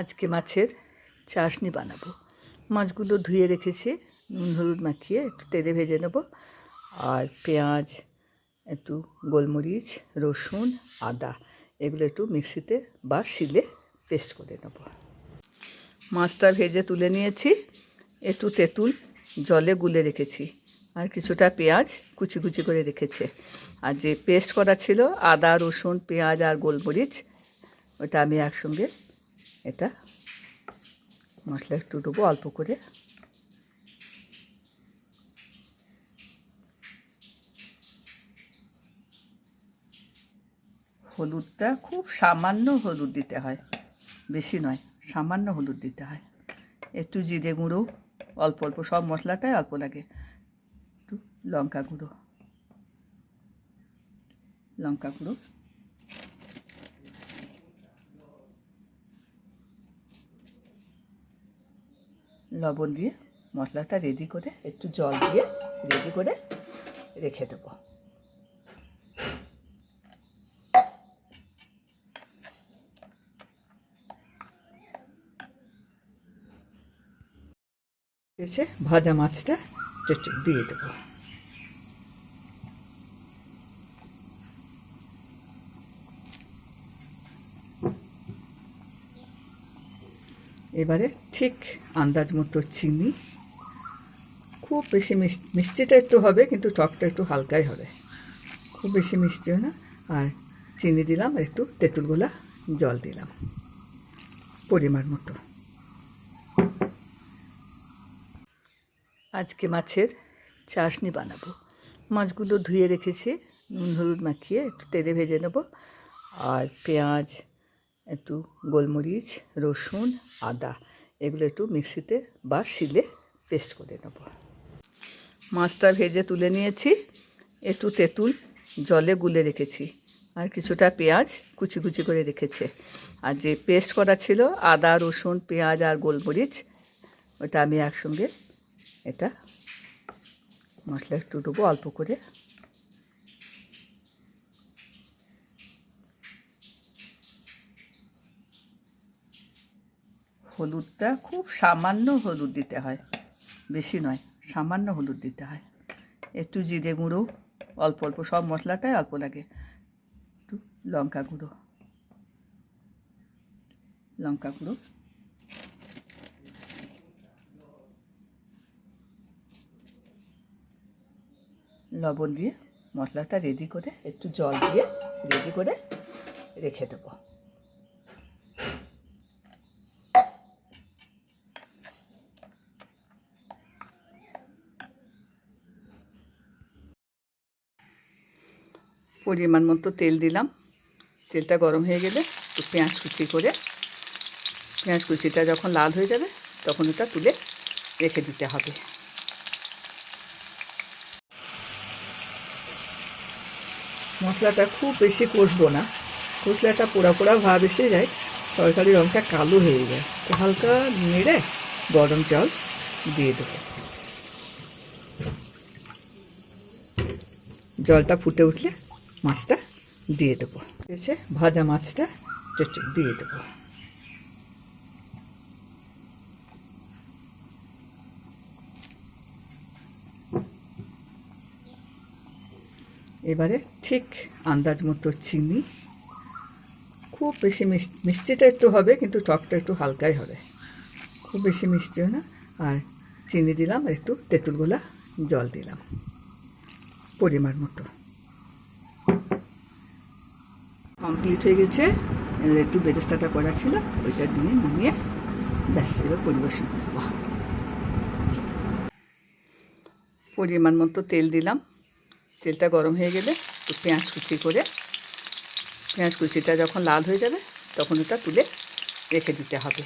আজকে মাছের চাশনি বানাবো। মাছগুলো ধুয়ে রেখেছি, নুন, হলুদ মাখিয়ে একটু তেলে ভেজে নেব। আর পেঁয়াজ, একটু গোলমরিচ, রসুন, আদা, এগুলো একটু মিক্সিতে বা শিলে পেস্ট করে নেব। মাছটা ভেজে তুলে নিয়েছি, একটু তেঁতুল জলে গুলে রেখেছি, আর কিছুটা পেঁয়াজ কুচি কুচি করে রেখেছে। আর যে পেস্ট করা ছিল, আদা, রসুন, পেঁয়াজ আর গোলমরিচ, ওটা আমি একসঙ্গে এটা মশলা একটু দেবো অল্প করে। হলুদটা খুব সামান্য হলুদ দিতে হয়, বেশি নয়, সামান্য হলুদ দিতে হয়। একটু জিরে গুঁড়ো, অল্প অল্প সব মশলাটাই অল্প লাগে। একটু লঙ্কা গুঁড়ো লঙ্কা গুঁড়ো। লবণ দিয়ে মশলাটা রেডি করে একটু জল দিয়ে রেডি করে রেখে দেবো। এসে ভাজা মাছটা দিয়ে দেবো। এবারে ঠিক আন্দাজ মতো চিনি। খুব বেশি মিষ্টি মিষ্টিটা একটু হবে, কিন্তু টকটা একটু হালকাই হবে। খুব বেশি মিষ্টিও না। আর চিনি দিলাম, আর একটু তেঁতুলগোলা জল দিলাম। পরিমাণ মতো। আজকে মাছের চাশনি বানাবো। মাছগুলো ধুয়ে রেখেছি, নুন, হলুদ মাখিয়ে একটু তেলে ভেজে নেব। আর পেঁয়াজ একটু গোলমরিচ, রসুন, আদা এগুলো একটু মিক্সিতে বা শিলে পেস্ট করে নেব। মাছটা ভেজে তুলে নিয়েছি, একটু তেঁতুল জলে গুলে রেখেছি আর কিছুটা পেঁয়াজ কুচি কুচি করে রেখেছে। আর যে পেস্ট করা ছিল, আদা, রসুন, পেঁয়াজ আর গোলমরিচ, ওটা আমি একসঙ্গে এটা মশলা একটু দেবো, অল্প করে হলুদটা খুব সামান্য হলুদ দিতে হয়। বেশি নয়, সামান্য হলুদ দিতে হয়। একটু জিরে গুঁড়ো, অল্প অল্প সব মশলাটাই অল্প লাগে। একটু লঙ্কা গুঁড়ো লঙ্কা গুঁড়ো। লবণ দিয়ে মশলাটা রেডি করে, একটু জল দিয়ে রেডি করে রেখে দেবো। পরিমাণ মতো তেল দিলাম। তেলটা গরম হয়ে গেলে একটু পেঁয়াজ কুচি করে, পেঁয়াজ কুচিটা যখন লাল হয়ে যাবে তখন ওটা তুলে রেখে দিতে হবে। মশলাটা খুব বেশি কষবো না। কষলাটা পোড়া পোড়া ভাব এসে যায় তরকারি রঙটা কালো হয়ে যায়। তো হালকা নেড়ে গরম জল দিয়ে দেবো। জলটা ফুটে উঠলে মাছটা দিয়ে দেবো। এসে ভাজা মাছটা দিয়ে দেবো। এবারে ঠিক আন্দাজ মতো চিনি। খুব বেশি মিষ্টি মিষ্টিটা একটু হবে, কিন্তু টকটা একটু হালকাই হবে। খুব বেশি মিষ্টিও না। আর চিনি দিলাম, আর একটু তেঁতুলগোলা জল দিলাম। পরিমাণ মতো। কমপ্লিট হয়ে গেছে। একটু বেরেস্তাটা করা ছিল, ওইটা দিয়ে নামিয়ে ব্যাস, এবার পরিবেশন করব। পরিমাণ মতো তেল দিলাম। তেলটা গরম হয়ে গেলে পেঁয়াজ কুচি করে, পেঁয়াজ কুচিটা যখন লাল হয়ে যাবে, তখন ওটা তুলে রেখে দিতে হবে।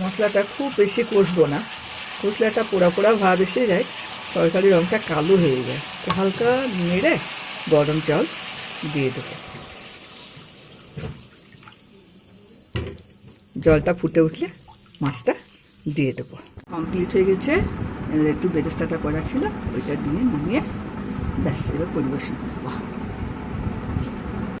মশলাটা খুব বেশি কষবো না। কষলাটা পোড়া পোড়া ভাব এসে যায়। তরকারি রঙটা কালো হয়ে যায়। তো হালকা নেড়ে গরম জল দিয়ে দেবো। জলটা ফুটে উঠলে মাছটা দিয়ে দেবো। কমপ্লিট হয়ে গেছে। একটু বেরেস্তাটা করা ছিল, ওইটা দিয়ে নামিয়ে ব্যাস, এবার পরিবেশন করব।